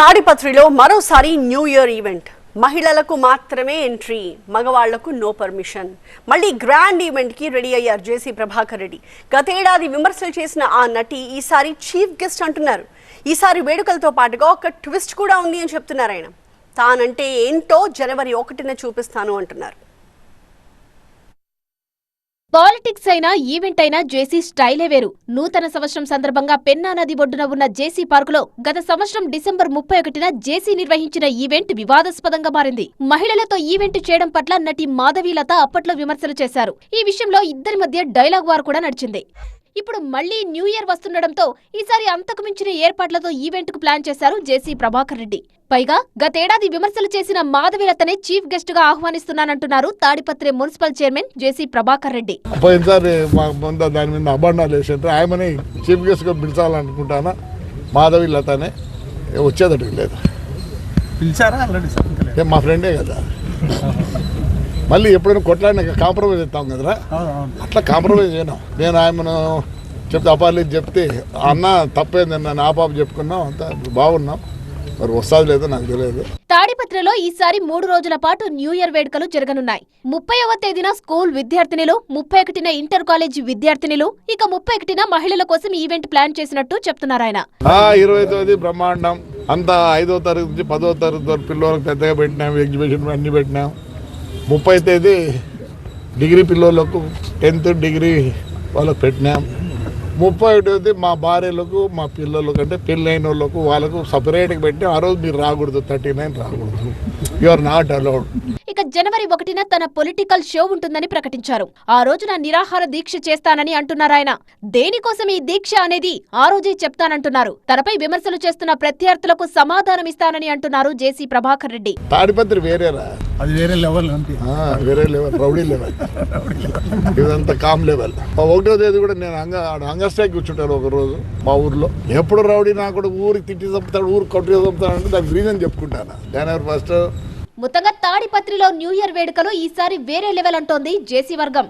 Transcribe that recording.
తాడిపత్రిలో మరోసారి new year event. మహిళలకు మాత్రమే ఎంట్రీ మగవాళ్ళకు నో పర్మిషన్. మళ్ళీ గ్రాండ్ ఈవెంట్కి రెడీ అయ్యారు జేసీ ప్రభాకర్ రెడ్డి. గతేడాది విమర్శలు చేసిన ఆ నటి ఈసారి చీఫ్ గెస్ట్ అంటున్నారు. ఈసారి వేడుకలతో పాటుగా ఒక ట్విస్ట్ కూడా ఉంది అని చెప్తున్నారు ఆయన. తానంటే ఏంటో జనవరి ఒకటిన చూపిస్తాను అంటున్నారు. పాలిటిక్స్ అయినా ఈవెంట్ అయినా జేసీ స్టైలే వేరు. నూతన సంవత్సరం సందర్భంగా పెన్నా నది ఒడ్డున ఉన్న జేసీ పార్కులో గత సంవత్సరం డిసెంబర్ ముప్పై ఒకటిన జేసీ నిర్వహించిన ఈవెంట్ వివాదాస్పదంగా మారింది. మహిళలతో ఈవెంట్ చేయడం పట్ల నటి మాధవీలత అప్పట్లో విమర్శలు చేశారు. ఈ విషయంలో ఇద్దరి మధ్య డైలాగ్ వార్ కూడా నడిచింది. ఇప్పుడు మళ్ళీ న్యూ ఇయర్ వస్తుండటంతో ఈసారి అంతకు మించిన ఏర్పాట్లతో ఈవెంట్కు ప్లాన్ చేశారు జేసీ ప్రభాకర్ రెడ్డి. పైగా గతేడాది విమర్శలు చేసిన మాధవీలతనే చీఫ్ గెస్ట్గా ఆహ్వానిస్తున్నానంటున్నారు Tadipatri municipal chairman JC Prabhakar Reddy. పోయినసారి మా ముందు దాని మీద అభాండాలు వేసింటారు ఆయమని చీఫ్ గెస్ట్గా పిలిచాలనుకుంటానా? మాధవి లతనే వచ్చేదటికి లేదు పిలిచారా? మా ఫ్రెండే కదా. మళ్ళీ ఎప్పుడైనా కొట్లాడినాక కాంప్రమైజ్ అవుతాం కదరా? అవును అవును అట్లా కాంప్రమైజ్ చేయను. నేను ఆయనను చెప్తే అపాలి చెప్తే అన్న తప్పేంది నన్ను ఆ పాప చెప్పుకున్నాం అంతా బాగున్నాం మరి వస్తుంది లేదో నాకు తెలియదు. తాడిపత్రిలో ఈసారి మూడు రోజుల పాటు న్యూ ఇయర్ వేడుకలు జరగనున్నాయి. ముప్పైవ తేదీన స్కూల్ విద్యార్థినులు ముప్పై ఒకటిన ఇంటర్ కాలేజ్ విద్యార్థినులు ఇక ముప్పై ఒకటిన మహిళల కోసం ఈవెంట్ ప్లాన్ చేసినట్టు చెప్తున్నారాయన ఆ, ఇరవై తొమ్మిది బ్రహ్మాండం. అంతా ఐదో తరగతి నుంచి పదో తరగతి వరకు పిల్లలకు పెద్దగా పెట్టినాం ఎగ్జిబిషన్ అన్నీ పెట్టినాం. ముప్పై తేదీ డిగ్రీ పిల్లలకు టెన్త్ డిగ్రీ వాళ్ళకు పెట్టినాం. ముప్పై ఒకటి మా భార్యలకు మా పిల్లలకు అంటే పెళ్ళైన వాళ్ళకు వాళ్ళకు సపరేట్గా పెట్టి ఆ రోజు మీరు రాకూడదు థర్టీ నైన్ రాకూడదు. యు ఆర్ నాట్ అలౌడ్ జనవరి ఒకటిన తన పొలిటికల్ షో ఉంటుందని ప్రకటించారు. ఆ రోజున నిరాహార దీక్ష చేస్తానని అంటున్నారాయన దేనికోసం ఈ దీక్ష అనేది? ఆ రోజే చెప్తానంటున్నారు. తనపై విమర్శలు చేస్తున్న ప్రత్యర్థులకు సమాధానం ఇస్తానని అంటున్నారు జేసీ ప్రభాకర్ రెడ్డి. తాడిపత్రి వేరేరా? అది వేరే లెవెల్ అంతే. ఆ, వేరే లెవెల్ రౌడీ లెవెల్. ఇదంతా కామ్ లెవెల్. ఆ ఒకటో తేదీ కూడా నేను స్ట్రైక్ కూర్చుంటాను ఒక రోజు మా ఊర్లో. ఎప్పుడు రౌడీ నాకు కూడా ఊరికి తిట్టి చంపుతాడు ఊరికి కొట్టి చంపుతాడు అంటే దానికి రీజన్ చెప్పుకుంటాను. జనవరి ఫస్ట్ మొత్తంగా తాడిపత్రిలో న్యూ ఇయర్ వేడుకలు ఈసారి వేరే లెవెల్ అంటోంది జేసీ వర్గం.